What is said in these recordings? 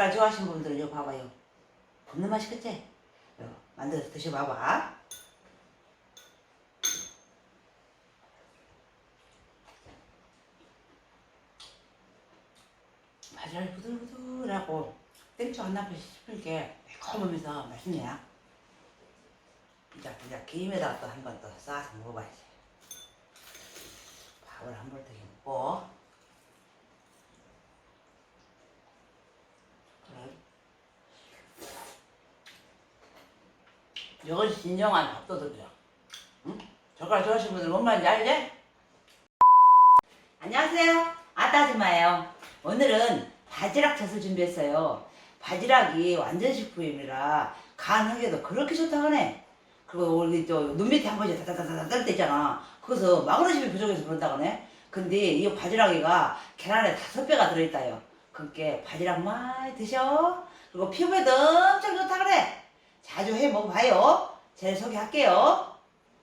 젓갈 좋아하시는 분들은 이거 봐봐요. 겁나 맛있겠지? 이거 만들어서 드셔봐봐. 바지락이 부들부들하고 땡초 안 나고 싶을 게 매콤하면서 맛있네요. 이제 이제 김에다가 또 한번또 싸서 먹어봐야지. 밥을 한볼 되게 먹고. 그래. 이건 진정한 밥도둑이야. 응? 젓갈 좋아하시는 분들 뭔 말인지 알지? 안녕하세요. 아따지마예요. 오늘은 바지락 젓을 준비했어요. 바지락이 완전 식품이라 간하게도 그렇게 좋다고 하네. 그리고 우리 또눈 밑에 한 번씩 다다다다다 뜰 때 있잖아. 거기서 마그네슘이 부족해서 그런다고 하네. 근데 이 바지락이가 계란에 다섯 배가 들어있다요. 그렇게 바지락 많이 드셔. 그리고 피부에도 엄청 좋다 그래. 자주 해 먹어봐요. 제 소개할게요.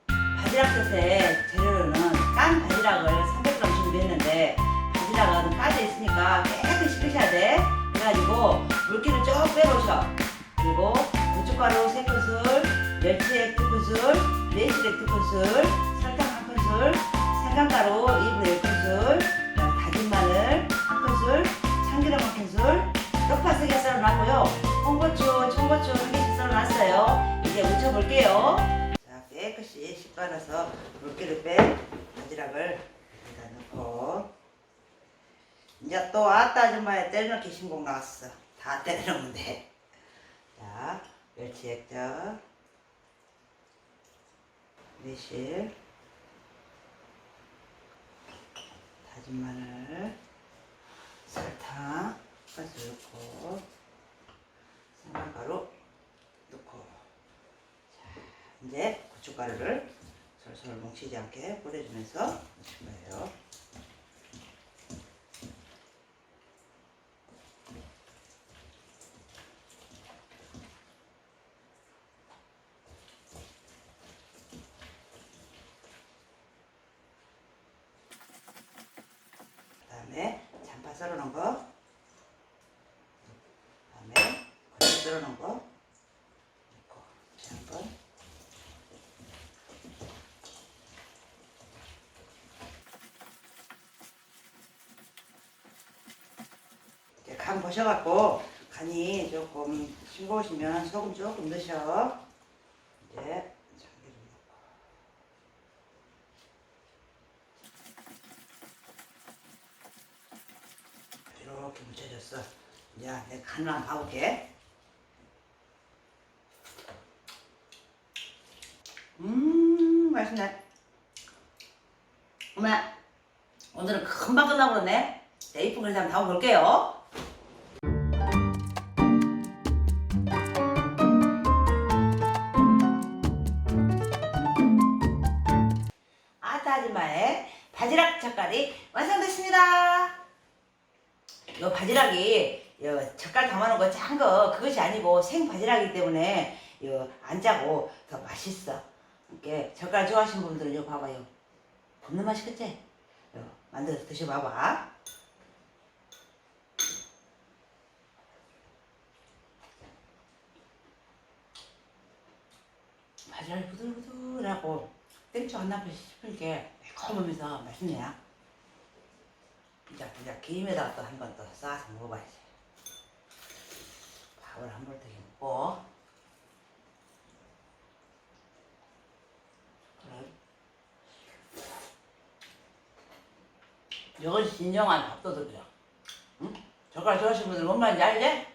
바지락 젓의 재료로는 깐 바지락을 300g 준비했는데 바지락은 까져 있으니까 깨끗이 씻으셔야 돼. 그래가지고 물기를 쭉 빼놓으셔. 그리고 고춧가루 3큰술, 멸치액 2큰술, 매실액 2큰술, 설탕 1큰술, 생강가루 2분의 1큰술, 그다음 다진 마늘 1큰술, 참기름 1큰술, 쪽파 3개 썰어놨고요. 홍고추, 청고추 1개씩 썰어놨어요. 이제 무쳐볼게요. 자, 깨끗이 씻어놔서 물기를 뺀 바지락을 여기다 넣고 이제 또 아따 아줌마의 때려넣기 신곡 나왔어. 다 때려넣으면 돼. 자, 멸치 액젓, 매실, 다진 마늘, 설탕, 가스 넣고, 생강가루 넣고, 자, 이제 고춧가루를 솔솔 뭉치지 않게 뿌려주면서 넣을 거예요. 그다음에 잔파 썰어 놓은 거. 그다음에 썰어 놓은 거. 넣고 다시 한 번. 이렇게 간 보셔갖고 간이 조금 싱거우시면 소금 조금 넣으셔. 이제. 이렇게 묻혀졌어. 이제 내 간을 한번 봐볼게. 맛있네. 엄마, 오늘은 금방 끝나버렸네. 내 이쁜 그릇 한번 담아볼게요. 아따 아줌마의 바지락 젓갈이 완성됐습니다. 이 바지락이 이 젓갈 담아놓은 거 짠 거 그것이 아니고 생 바지락이기 때문에 이거 안 짜고 더 맛있어. 이렇게 젓갈 좋아하시는 분들은 이거 봐봐요. 겁나 맛있겠지? 이거 만들어서 드셔봐봐. 바지락이 부들부들하고 땡초 안 나고 싶을 게 매콤하면서 맛있네요. 이제 이제 김에다가 또 한번또 싸서 먹어봐야지. 밥을 한볼 되게 먹고. 그래. 이건 진정한 밥도둑이야. 응? 젓갈 좋아하시는 분들 뭔 말인지 알지?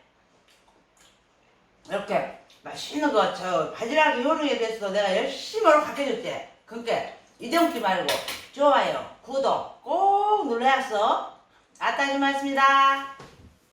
이렇게 맛있는 거, 저, 바지락 요리에 대해서 내가 열심히 가르쳐줬지. 그러니까 잊어먹지 말고, 좋아요, 구독 꼭 눌러야어. 아따지 말습니다.